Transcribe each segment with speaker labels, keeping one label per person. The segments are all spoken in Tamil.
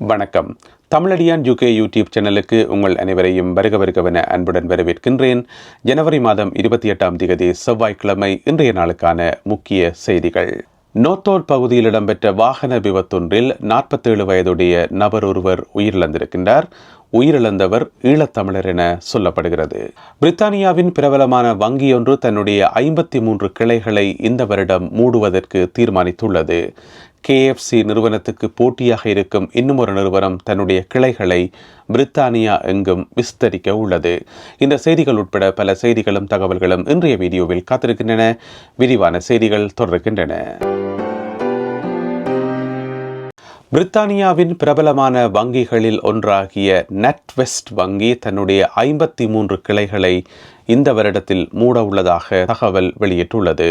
Speaker 1: வணக்கம். தமிழடியான் யூகே யூடியூப் சேனலுக்கு உங்கள் அனைவரையும் வருக வருகவென அன்புடன் வரவேற்கின்றேன். ஜனவரி மாதம் இருபத்தி எட்டாம் தேதி செவ்வாய்க்கிழமை இன்றைய நாளுக்கான முக்கிய செய்திகள். நோத்தோல் பகுதியில் இடம்பெற்ற வாகன விபத்தொன்றில் நாற்பத்தேழு வயதுடைய நபர் ஒருவர் உயிரிழந்திருக்கின்றார். உயிரிழந்தவர் ஈழத்தமிழர் என சொல்லப்படுகிறது. பிரித்தானியாவின் பிரபலமான வங்கியொன்று தன்னுடைய ஐம்பத்தி மூன்று கிளைகளை இந்த வருடம் மூடுவதற்கு தீர்மானித்துள்ளது. கேஎஃப்சி நிறுவனத்துக்கு போட்டியாக இருக்கும் இன்னும் ஒரு நிறுவனம் தன்னுடைய கிளைகளை பிரித்தானியா எங்கும் விஸ்தரிக்க உள்ளது. இந்த செய்திகள் உட்பட பல செய்திகளும் தகவல்களும் இன்றைய வீடியோவில் காத்திருக்கின்றன. விரிவான செய்திகள் தொடர்கின்றன. பிரித்தானியாவின் பிரபலமான வங்கிகளில் ஒன்றாகிய நெட்வெஸ்ட் வங்கி தன்னுடைய ஐம்பத்தி மூன்று கிளைகளை இந்த வருடத்தில் மூட உள்ளதாக தகவல் வெளியிட்டுள்ளது.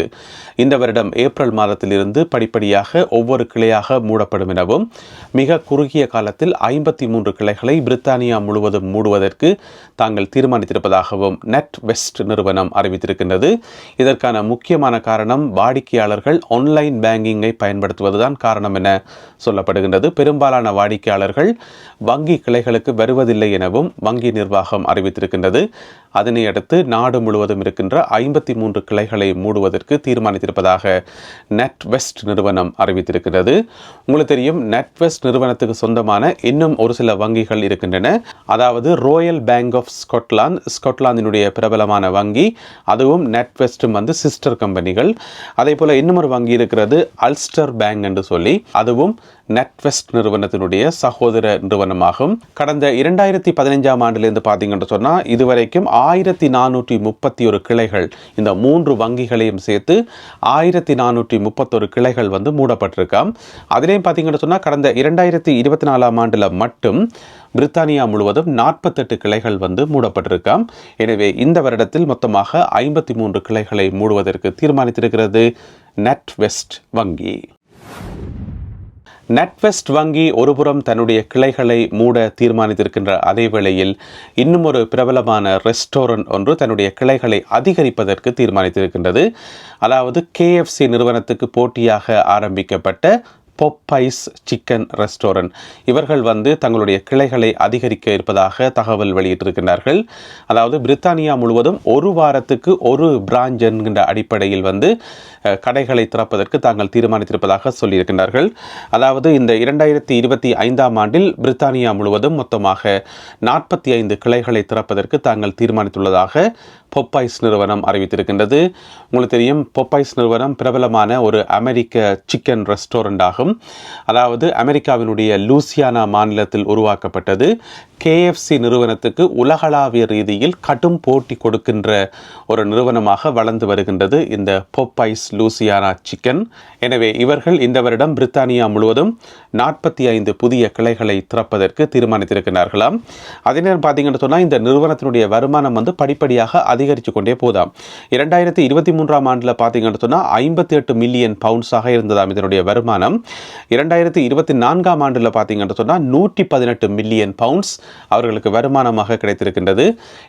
Speaker 1: இந்த வருடம் ஏப்ரல் மாதத்திலிருந்து படிப்படியாக ஒவ்வொரு கிளையாக மூடப்படும் எனவும் மிக குறுகிய காலத்தில் ஐம்பத்தி மூன்று கிளைகளை பிரித்தானியா முழுவதும் மூடுவதற்கு தாங்கள் தீர்மானித்திருப்பதாகவும் நெட் வெஸ்ட் நிறுவனம் அறிவித்திருக்கின்றது. இதற்கான முக்கியமான காரணம் வாடிக்கையாளர்கள் ஆன்லைன் பேங்கிங்கை பயன்படுத்துவதுதான் காரணம் என சொல்லப்படுகின்றது. பெரும்பாலான வாடிக்கையாளர்கள் வங்கி கிளைகளுக்கு வருவதில்லை எனவும் வங்கி நிர்வாகம் அறிவித்திருக்கின்றது. அதனை அடுத்து நாடு முழுவதும் இருக்கின்ற ஐம்பத்தி மூன்று கிளைகளை மூடுவதற்கு தீர்மானித்திருப்பதாக நெட் வெஸ்ட் நிறுவனம் அறிவித்திருக்கிறது. உங்களுக்கு தெரியும் நெட் வெஸ்ட் நிறுவனத்துக்கு சொந்தமான இன்னும் ஒரு சில வங்கிகள் இருக்கின்றன. அதாவது ரோயல் பேங்க் ஆஃப் ஸ்காட்லாந்து ஸ்காட்லாந்தினுடைய பிரபலமான வங்கி. அதுவும் நெட் வெஸ்டும் வந்து சிஸ்டர் கம்பெனிகள் அதே போல இன்னும் ஒரு வங்கி இருக்கிறது அல்ஸ்டர் பேங்க் என்று சொல்லி. அதுவும் நெட்வெஸ்ட் நிறுவனத்தினுடைய சகோதர நிறுவனமாகும். கடந்த இரண்டாயிரத்தி பதினைஞ்சாம் ஆண்டிலிருந்து பார்த்தீங்கன்னு சொன்னால் இதுவரைக்கும் ஆயிரத்தி நானூற்றி முப்பத்தி ஒரு கிளைகள் இந்த மூன்று வங்கிகளையும் சேர்த்து ஆயிரத்தி நானூற்றி முப்பத்தொரு கிளைகள் வந்து மூடப்பட்டிருக்காம் அதிலையும் பார்த்தீங்கன்னு சொன்னால் கடந்த இரண்டாயிரத்தி இருபத்தி நாலாம் ஆண்டில் மட்டும் பிரித்தானியா முழுவதும் நாற்பத்தெட்டு கிளைகள் வந்து மூடப்பட்டிருக்காம் எனவே இந்த வருடத்தில் மொத்தமாக ஐம்பத்தி மூன்று கிளைகளை மூடுவதற்கு தீர்மானித்திருக்கிறது நெட்வெஸ்ட் வங்கி. நெட்வெஸ்ட் வங்கி ஒருபுறம் தன்னுடைய கிளைகளை மூட தீர்மானித்திருக்கின்ற அதே வேளையில் இன்னும் ஒரு பிரபலமான ரெஸ்டாரண்ட் ஒன்று தன்னுடைய கிளைகளை அதிகரிப்பதற்கு தீர்மானித்திருக்கின்றது. அதாவது கேஎஃப்சி நிறுவனத்துக்கு போட்டியாக ஆரம்பிக்கப்பட்ட பொப்பைஸ் சிக்கன் ரெஸ்டாரண்ட் இவர்கள் வந்து தங்களுடைய கிளைகளை அதிகரிக்க இருப்பதாக தகவல் வெளியிட்டிருக்கிறார்கள் அதாவது பிரித்தானியா முழுவதும் ஒரு வாரத்துக்கு ஒரு பிராஞ்ச் என்கின்ற அடிப்படையில் வந்து கடைகளை திறப்பதற்கு தாங்கள் தீர்மானித்திருப்பதாக சொல்லியிருக்கிறார்கள் அதாவது இந்த இரண்டாயிரத்தி இருபத்தி ஐந்தாம் ஆண்டில் பிரித்தானியா முழுவதும் மொத்தமாக நாற்பத்தி ஐந்து கிளைகளை திறப்பதற்கு தாங்கள் தீர்மானித்துள்ளதாக பொப்பாய்ஸ் நிறுவனம் அறிவித்திருக்கின்றது. உங்களுக்கு தெரியும் பொப்பாய்ஸ் நிறுவனம் பிரபலமான ஒரு அமெரிக்க சிக்கன் ரெஸ்டாரண்ட் ஆகும். அதாவது அமெரிக்காவினுடைய லூசியானா மாநிலத்தில் உருவாக்கப்பட்டது. கேஎஃப்சி நிறுவனத்துக்கு உலகளாவிய ரீதியில் கடும் போட்டி கொடுக்கின்ற ஒரு நிறுவனமாக வளர்ந்து வருகின்றது இந்த பொப்பைஸ் லூசியானா சிக்கன் எனவே இவர்கள் இந்த வருடம் பிரித்தானியா முழுவதும் நாற்பத்தி ஐந்து புதிய கிளைகளை திறப்பதற்கு தீர்மானித்திருக்கிறார்களாம். அதே நேரம் பார்த்தீங்கன்னு சொன்னால் இந்த நிறுவனத்தினுடைய வருமானம் வந்து படிப்படியாக அதிகரித்து கொண்டே போதாம். இரண்டாயிரத்தி இருபத்தி மூன்றாம் ஆண்டில் பார்த்தீங்கன்னு சொன்னால் ஐம்பத்தி எட்டு மில்லியன் பவுண்ட்ஸாக இருந்ததாம் இதனுடைய வருமானம். இரண்டாயிரத்தி இருபத்தி நான்காம் ஆண்டில் பார்த்தீங்கன்னு சொன்னால் நூற்றி பதினெட்டு மில்லியன் பவுண்ட்ஸ் அவர்களுக்கு வருமானமாக கிடைத்திருக்கின்றது.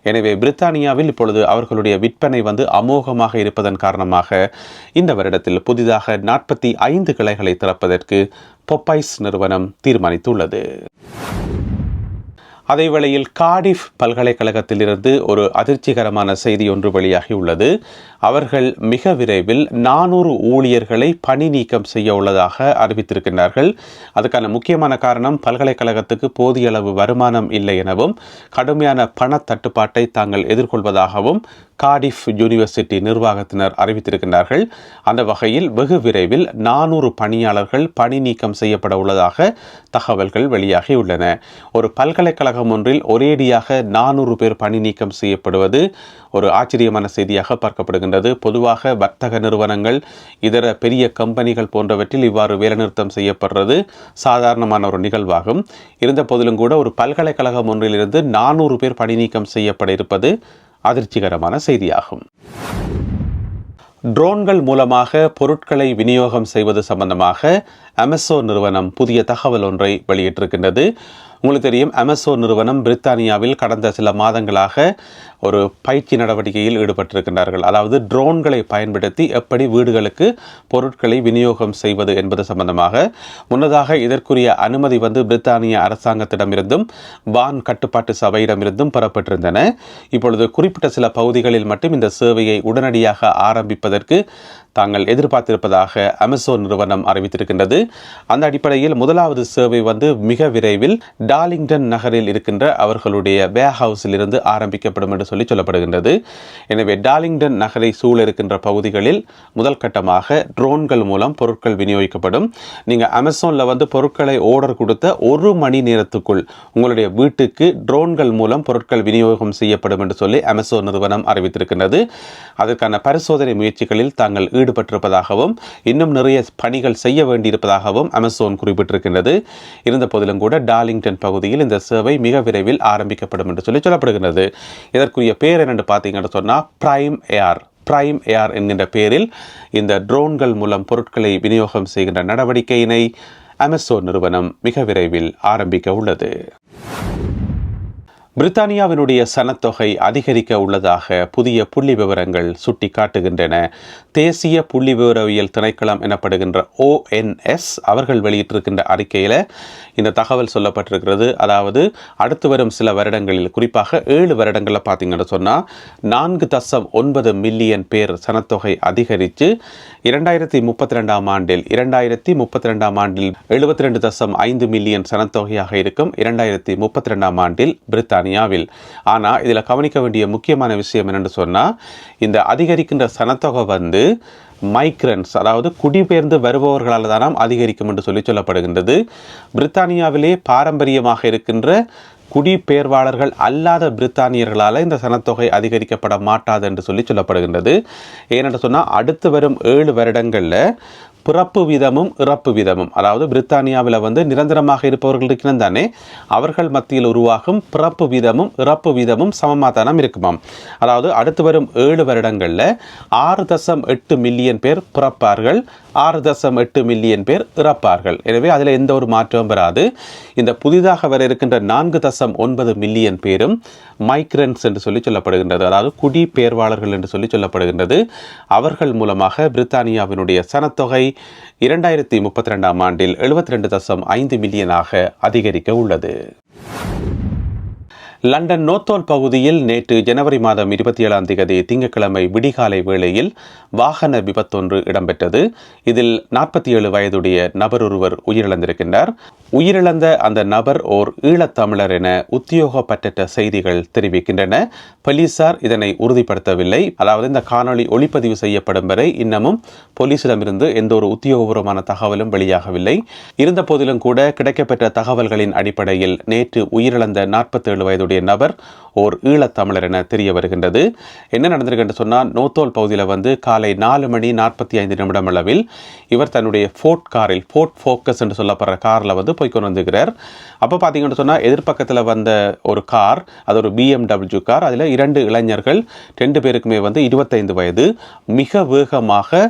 Speaker 1: எனவே பிரித்தானியாவில் இப்பொழுது அவர்களுடைய விற்பனை வந்து அமோகமாக இருப்பதன் காரணமாக இந்த வருடத்தில் புதிதாக நாற்பத்தி ஐந்து கிளைகளை திறப்பதற்கு பொப்பைஸ் நிறுவனம் தீர்மானித்துள்ளது. அதேவேளையில் காடிஃப் பல்கலைக்கழகத்திலிருந்து ஒரு அதிர்ச்சிகரமான செய்தி ஒன்று வெளியாகி உள்ளது. அவர்கள் மிக விரைவில் நானூறு ஊழியர்களை பணி நீக்கம் செய்ய உள்ளதாக அறிவித்திருக்கிறார்கள் அதுக்கான முக்கியமான காரணம் பல்கலைக்கழகத்துக்கு போதிய அளவு வருமானம் இல்லை எனவும் கடுமையான பண தட்டுப்பாட்டை தாங்கள் எதிர்கொள்வதாகவும் காடிஃப் யூனிவர்சிட்டி நிர்வாகத்தினர் அறிவித்திருக்கிறார்கள் அந்த வகையில் வெகு விரைவில் நானூறு பணியாளர்கள் பணி நீக்கம் செய்யப்பட உள்ளதாக தகவல்கள் வெளியாகியுள்ளன ஒரு பல்கலைக்கழகம் ஒன்றில் ஒரேடியாக நானூறு பேர் பணி நீக்கம் செய்யப்படுவது ஒரு ஆச்சரியமான செய்தியாக பார்க்கப்படுகின்றது. பொதுவாக வர்த்தக நிறுவனங்கள் இதர பெரிய கம்பெனிகள் போன்றவற்றில் இவ்வாறு வேலைநிறுத்தம் செய்யப்படுறது சாதாரணமான ஒரு நிகழ்வாகும். இருந்த போதிலும் கூட ஒரு பல்கலைக்கழகம் ஒன்றிலிருந்து நானூறு பேர் பணி நீக்கம் செய்யப்பட இருப்பது அதிர்ச்சிகரமான செய்தியாகும். ட்ரோன்கள் மூலமாக பொருட்களை விநியோகம் செய்வது சம்பந்தமாக அமேசோன் நிறுவனம் புதிய தகவல் ஒன்றை வெளியிட்டிருக்கின்றது. உங்களுக்கு தெரியும் அமெசோன் நிறுவனம் பிரித்தானியாவில் கடந்த சில மாதங்களாக ஒரு பயிற்சி நடவடிக்கையில் ஈடுபட்டிருக்கின்றார்கள். அதாவது ட்ரோன்களை பயன்படுத்தி எப்படி வீடுகளுக்கு பொருட்களை விநியோகம் செய்வது என்பது சம்பந்தமாக. முன்னதாக இதற்குரிய அனுமதி வந்து பிரித்தானிய அரசாங்கத்திடமிருந்தும் வான் கட்டுப்பாட்டு சபையிடமிருந்தும் பெறப்பட்டிருந்தன. இப்பொழுது குறிப்பிட்ட சில பகுதிகளில் மட்டும் இந்த சேவையை உடனடியாக ஆரம்பிப்பதற்கு தாங்கள் எதிர்பார்த்திருப்பதாக அமேசான் நிறுவனம் அறிவித்திருக்கின்றது. அந்த அடிப்படையில் முதலாவது சேவை வந்து மிக விரைவில் டார்லிங்டன் நகரில் இருக்கின்ற அவர்களுடைய வே ஹவுஸில் இருந்து ஆரம்பிக்கப்படும் என்று சொல்லி சொல்லப்படுகின்றது. எனவே டார்லிங்டன் நகரை சூழ இருக்கின்ற பகுதிகளில் முதல் கட்டமாக ட்ரோன்கள் மூலம் பொருட்கள் விநியோகிக்கப்படும். நீங்கள் அமேசானில் வந்து பொருட்களை ஆர்டர் கொடுத்த ஒரு மணி நேரத்துக்குள் உங்களுடைய வீட்டுக்கு ட்ரோன்கள் மூலம் பொருட்கள் விநியோகம் செய்யப்படும் என்று சொல்லி அமேசான் நிறுவனம் அறிவித்திருக்கின்றது. அதற்கான பரிசோதனை முயற்சிகளில் தாங்கள் ஈடுபட்டிருப்பதாகவும் இன்னும் நிறைய பணிகள் செய்ய வேண்டியிருப்பதாகவும் அமேசான் குறிப்பிட்டிருக்கின்றது. இருந்த போதிலும் கூட டார்லிங்டன் பகுதியில் இந்த சேவை மிக விரைவில் ஆரம்பிக்கப்படும் என்று சொல்லி சொல்லப்படுகின்றது. இதற்குரிய பேர் என்னென்று பார்த்தீங்கன்னு சொன்னால் பிரைம் ஏஆர் பிரைம் ஏஆர் என்கின்ற பேரில் இந்த ட்ரோன்கள் மூலம் பொருட்களை விநியோகம் செய்கின்ற நடவடிக்கையினை அமேசான் நிறுவனம் மிக விரைவில் ஆரம்பிக்க உள்ளது. பிரித்தானியாவினுடைய சனத்தொகை அதிகரிக்க உள்ளதாக புதிய புள்ளி விவரங்கள் சுட்டி காட்டுகின்றன தேசிய புள்ளி விவரவியல் திணைக்களம் எனப்படுகின்ற ஓஎன்எஸ் அவர்கள் வெளியிட்டிருக்கின்ற அறிக்கையில் இந்த தகவல் சொல்லப்பட்டிருக்கிறது. அதாவது அடுத்து வரும் சில வருடங்களில் குறிப்பாக ஏழு வருடங்களில் பார்த்தீங்கன்னு சொன்னால் நான்கு தசம் ஒன்பது மில்லியன் பேர் சனத்தொகை அதிகரித்து இரண்டாயிரத்தி முப்பத்தி ரெண்டாம் ஆண்டில் இரண்டாயிரத்தி முப்பத்தி ரெண்டாம் ஆண்டில் எழுபத்தி ரெண்டு தசம் ஐந்து மில்லியன் சனத்தொகையாக இருக்கும் இரண்டாயிரத்தி முப்பத்தி ரெண்டாம் ஆண்டில் பிரித்தானியாவில் ஆனால் இதில் கவனிக்க வேண்டிய முக்கியமான விஷயம் என்னென்னு சொன்னால் இந்த அதிகரிக்கின்ற சனத்தொகை வந்து மைக்ரன்ஸ் அதாவது குடிபெயர்ந்து வருபவர்களால் தானாம் அதிகரிக்கும் என்று சொல்லி சொல்லப்படுகின்றது. பிரித்தானியாவிலே பாரம்பரியமாக இருக்கின்ற குடிபெயர்வாளர்கள் அல்லாத பிரித்தானியர்களால் இந்த சனத்தொகை அதிகரிக்கப்பட மாட்டாது என்று சொல்லி சொல்லப்படுகின்றது. ஏனென்று சொன்னால் அடுத்து வரும் ஏழு வருடங்களில் பிறப்பு வீதமும் இறப்பு வீதமும். அதாவது பிரித்தானியாவில் வந்து நிரந்தரமாக இருப்பவர்கள் இருக்கிறது தானே? அவர்கள் மத்தியில் உருவாகும் பிறப்பு வீதமும் இறப்பு வீதமும் சமமாக தானம் இருக்குமாம். அதாவது அடுத்து வரும் ஏழு வருடங்களில் ஆறு தசம் எட்டு மில்லியன் பேர் பிறப்பார்கள். ஆறு தசம் எட்டு மில்லியன் பேர் இறப்பார்கள். எனவே அதில் எந்த ஒரு மாற்றமும் வராது. இந்த புதிதாக வர இருக்கின்ற நான்கு தசம் ஒன்பது மில்லியன் பேரும் மைக்ரன்ஸ் என்று சொல்லி சொல்லப்படுகின்றது. அதாவது குடிபெயர்வாளர்கள் என்று சொல்லி சொல்லப்படுகின்றது. அவர்கள் மூலமாக பிரித்தானியாவினுடைய சனத்தொகை இரண்டாயிரத்தி முப்பத்தி ரெண்டாம் ஆண்டில் எழுபத்தி ரெண்டு தசம் ஐந்து மில்லியனாக அதிகரிக்க உள்ளது. லண்டன் நோத்தோல் பகுதியில் நேற்று ஜனவரி மாதம் இருபத்தி ஏழாம் தேதி திங்கட்கிழமை விடிகாலை வேளையில் வாகன விபத்தொன்று இடம்பெற்றது. இதில் நாற்பத்தி ஏழு வயதுடைய நபர் ஒருவர் உயிரிழந்திருக்கின்றார். உயிரிழந்த அந்த நபர் ஓர் ஈழத்தமிழர் என உத்தியோகப்பட்ட செய்திகள் தெரிவிக்கின்றன. போலீசார் இதனை உறுதிப்படுத்தவில்லை. அதாவது இந்த காணொளி ஒளிப்பதிவு செய்யப்படும் வரை இன்னமும் போலீசிடமிருந்து எந்த ஒரு உத்தியோகபூர்வமான தகவலும் வெளியாகவில்லை. இருந்த போதிலும் கூட கிடைக்கப்பெற்ற தகவல்களின் அடிப்படையில் நேற்று உயிரிழந்த நாற்பத்தேழு வயது இருக்கக்கூடிய நபர் ஓர் ஈழத்தமிழர் என தெரிய வருகின்றது. என்ன நடந்திருக்கு சொன்னால் நோத்தோல் பகுதியில் வந்து காலை நாலு மணி நாற்பத்தி ஐந்து நிமிடம் அளவில் இவர் தன்னுடைய ஃபோர்ட் காரில் ஃபோர்ட் ஃபோக்கஸ் என்று சொல்லப்படுற காரில் வந்து போய் கொண்டு வந்துகிறார் அப்போ பார்த்தீங்கன்னு சொன்னால் எதிர்ப்பக்கத்தில் வந்த ஒரு கார் அது ஒரு பிஎம்டபிள்யூ கார். அதில் இரண்டு இளைஞர்கள் ரெண்டு பேருக்குமே வந்து இருபத்தைந்து வயது. மிக வேகமாக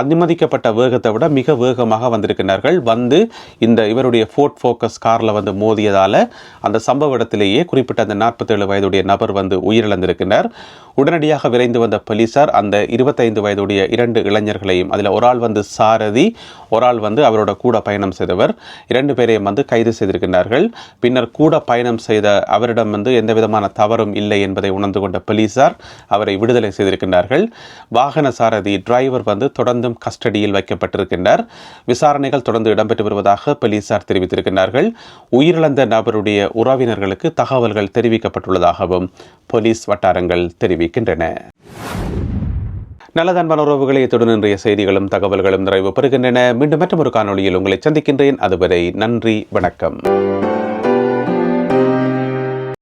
Speaker 1: அனுமதிக்கப்பட்ட வேகத்தை விட மிக வேகமாக வந்திருக்கிறார்கள். வந்து இந்த இவருடைய ஃபோர்ட் ஃபோக்கஸ் காரில் வந்து மோதியதால் அந்த சம்பவ இடத்திலேயே குறிப்பிட்ட அந்த நாற்பத்தேழு வயதுடைய நபர் வந்து உயிரிழந்திருக்கிறார். உடனடியாக விரைந்து வந்த போலீசார் அந்த இருபத்தைந்து வயதுடைய இரண்டு இளைஞர்களையும் அதில் ஒரு ஆள் வந்து சாரதி ஒரு ஆள் வந்து அவரோட கூட பயணம் செய்தவர். இரண்டு பேரையும் வந்து கைது செய்திருக்கின்றார்கள். பின்னர் கூட பயணம் செய்த அவரிடம் வந்து எந்த விதமான தவறும் இல்லை என்பதை உணர்ந்து கொண்ட போலீசார் அவரை விடுதலை செய்திருக்கின்றார்கள். வாகன சாரதி டிரைவர் வந்து தொடர்ந்தும் கஸ்டடியில் வைக்கப்பட்டிருக்கின்றார். விசாரணைகள் தொடர்ந்து இடம்பெற்று வருவதாக போலீசார் தெரிவித்திருக்கின்றார்கள். உயிரிழந்த நபருடைய உறவினர்களுக்கு தகவல்கள் தெரிவிக்கப்பட்டுள்ளதாகவும் போலீஸ் வட்டாரங்கள் தெரிவிக்கின்றன. நல்லதன்பான உறவுகளை இத்துடன் இன்றைய செய்திகளும் தகவல்களும் நிறைவு பெறுகின்றன. மீண்டும் மற்றொரு காணொலியில் உங்களை சந்திக்கின்றேன். அதுவரை நன்றி வணக்கம்.